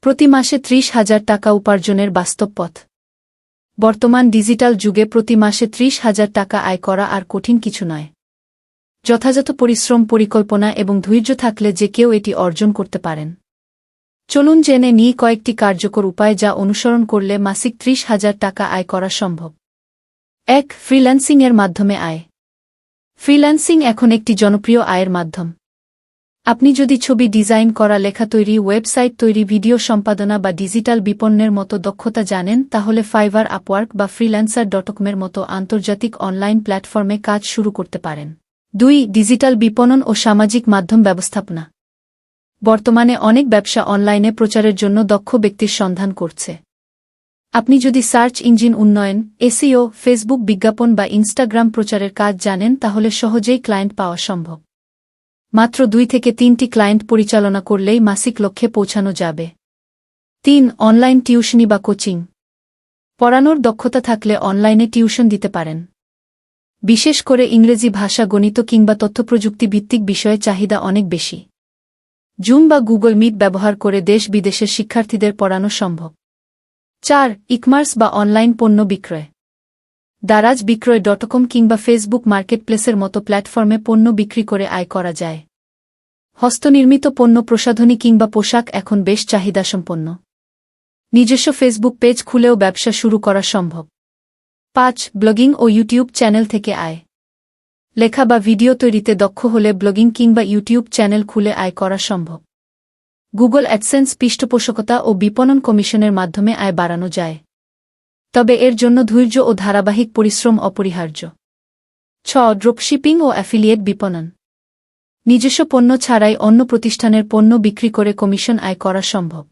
প্রতি মাসে ত্রিশ হাজার টাকা উপার্জনের বাস্তব পথ। বর্তমান ডিজিটাল যুগে প্রতি মাসে ত্রিশ হাজার টাকা আয় করা আর কঠিন কিছু নয়। যথাযথ পরিশ্রম, পরিকল্পনা এবং ধৈর্য থাকলে যে কেউ এটি অর্জন করতে পারেন। চলুন জেনে নিই কয়েকটি কার্যকর উপায় যা অনুসরণ করলে মাসিক ত্রিশ হাজার টাকা আয় করা সম্ভব। এক, ফ্রিল্যান্সিংয়ের মাধ্যমে আয়। ফ্রিল্যান্সিং এখন একটি জনপ্রিয় আয়ের মাধ্যম। আপনি যদি ছবি ডিজাইন করা, লেখা তৈরি, ওয়েবসাইট তৈরি, ভিডিও সম্পাদনা বা ডিজিটাল বিপণনের মতো দক্ষতা জানেন, তাহলে ফাইবার আপওয়ার্ক বা ফ্রিল্যান্সার ডটকমের মতো আন্তর্জাতিক অনলাইন প্ল্যাটফর্মে কাজ শুরু করতে পারেন। দুই, ডিজিটাল বিপণন ও সামাজিক মাধ্যম ব্যবস্থাপনা। বর্তমানে অনেক ব্যবসা অনলাইনে প্রচারের জন্য দক্ষ ব্যক্তির সন্ধান করছে। আপনি যদি সার্চ ইঞ্জিন উন্নয়ন এসিও ফেসবুক বিজ্ঞাপন বা ইনস্টাগ্রাম প্রচারের কাজ জানেন, তাহলে সহজেই ক্লায়েন্ট পাওয়া সম্ভব। মাত্র দুই থেকে তিনটি ক্লায়েন্ট পরিচালনা করলেই মাসিক লক্ষ্যে পৌঁছানো যাবে। তিন, অনলাইন টিউশনি বা কোচিং। পড়ানোর দক্ষতা থাকলে অনলাইনে টিউশন দিতে পারেন। বিশেষ করে ইংরেজি ভাষা, গণিত কিংবা তথ্যপ্রযুক্তি ভিত্তিক বিষয়ে চাহিদা অনেক বেশি। জুম বা গুগল মিট ব্যবহার করে দেশ বিদেশের শিক্ষার্থীদের পড়ানো সম্ভব। চার, ইকমার্স বা অনলাইন পণ্য বিক্রয়। দারাজ বিক্রয় ডটকম কিংবা ফেসবুক মার্কেটপ্লেসের মতো প্ল্যাটফর্মে পণ্য বিক্রি করে আয় করা যায়। হস্তনির্মিত পণ্য প্রসাধনী কিংবা পোশাক এখন বেশ চাহিদাসম্পন্ন। নিজস্ব ফেসবুক পেজ খুলেও ব্যবসা শুরু করা সম্ভব। পাঁচ, ব্লগিং ও ইউটিউব চ্যানেল থেকে আয়। লেখা বা ভিডিও তৈরিতে দক্ষ হলে ব্লগিং কিংবা ইউটিউব চ্যানেল খুলে আয় করা সম্ভব। গুগল অ্যাডসেন্স পৃষ্ঠপোষকতা ও বিপণন কমিশনের মাধ্যমে আয় বাড়ানো যায়। তবে এর জন্য ধৈর্য ও ধারাবাহিক পরিশ্রম অপরিহার্য। ছ, ড্রপশিপিং ও অ্যাফিলিয়েট বিপণন। নিজস্ব পণ্য ছাড়াই অন্য প্রতিষ্ঠানের পণ্য বিক্রি করে কমিশন আয় করা সম্ভব।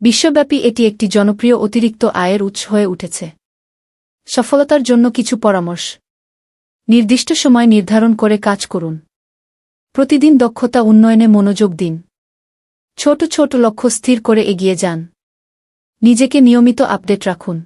বিশ্বব্যাপী এটি একটি জনপ্রিয় অতিরিক্ত আয়ের উৎস হয়ে উঠেছে। সফলতার জন্য কিছু পরামর্শ। নির্দিষ্ট সময় নির্ধারণ করে কাজ করুন। প্রতিদিন দক্ষতা উন্নয়নে মনোযোগ দিন। ছোট ছোট লক্ষ্য স্থির করে এগিয়ে যান। নিজেকে নিয়মিত আপডেট রাখুন।